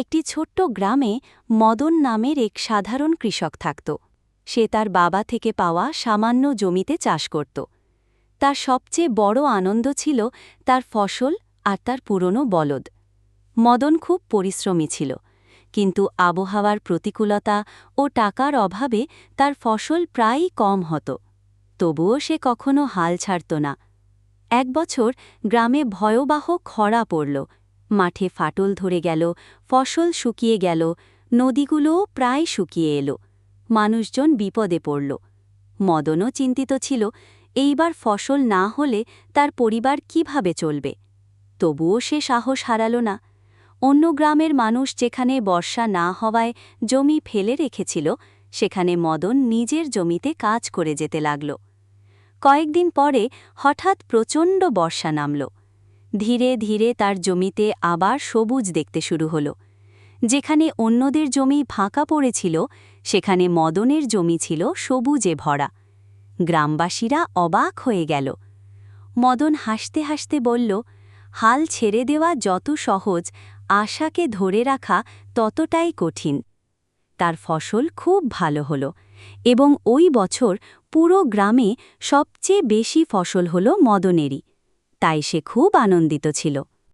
একটি ছোট্ট গ্রামে মদন নামের এক সাধারণ কৃষক থাকত। সে তার বাবা থেকে পাওয়া সামান্য জমিতে চাষ করত। তার সবচেয়ে বড় আনন্দ ছিল তার ফসল আর তার পুরনো বলদ। মদন খুব পরিশ্রমী ছিল, কিন্তু আবহাওয়ার প্রতিকূলতা ও টাকার অভাবে তার ফসল প্রায়ই কম হতো। তবুও সে কখনো হাল ছাড়ত না। এক বছর গ্রামে ভয়বাহ খরা পড়ল মাঠে ফাটল ধরে গেল, ফসল শুকিয়ে গেল নদীগুলোও প্রায় শুকিয়ে এলো। মানুষজন বিপদে পড়ল। মদনও চিন্তিত ছিল, এইবার ফসল না হলে তার পরিবার কীভাবে চলবে? তবুও সে সাহস হারাল না। অন্য গ্রামের মানুষ যেখানে বর্ষা না হওয়ায় জমি ফেলে রেখেছিল, সেখানে মদন নিজের জমিতে কাজ করে যেতে লাগল। কয়েকদিন পরে হঠাৎ প্রচণ্ড বর্ষা নামল। ধীরে ধীরে তার জমিতে আবার সবুজ দেখতে শুরু হল। যেখানে অন্যদের জমি ফাঁকা পড়েছিল, সেখানে মদনের জমি ছিল সবুজে ভরা। গ্রামবাসীরা অবাক হয়ে গেল। মদন হাসতে হাসতে বলল, হাল ছেড়ে দেওয়া যত সহজ, আশাকে ধরে রাখা ততটাই কঠিন। তার ফসল খুব ভালো হল এবং ওই বছর পুরো গ্রামে সবচেয়ে বেশি ফসল হল মদনেরই। তাই সে খুব আনন্দিত ছিল।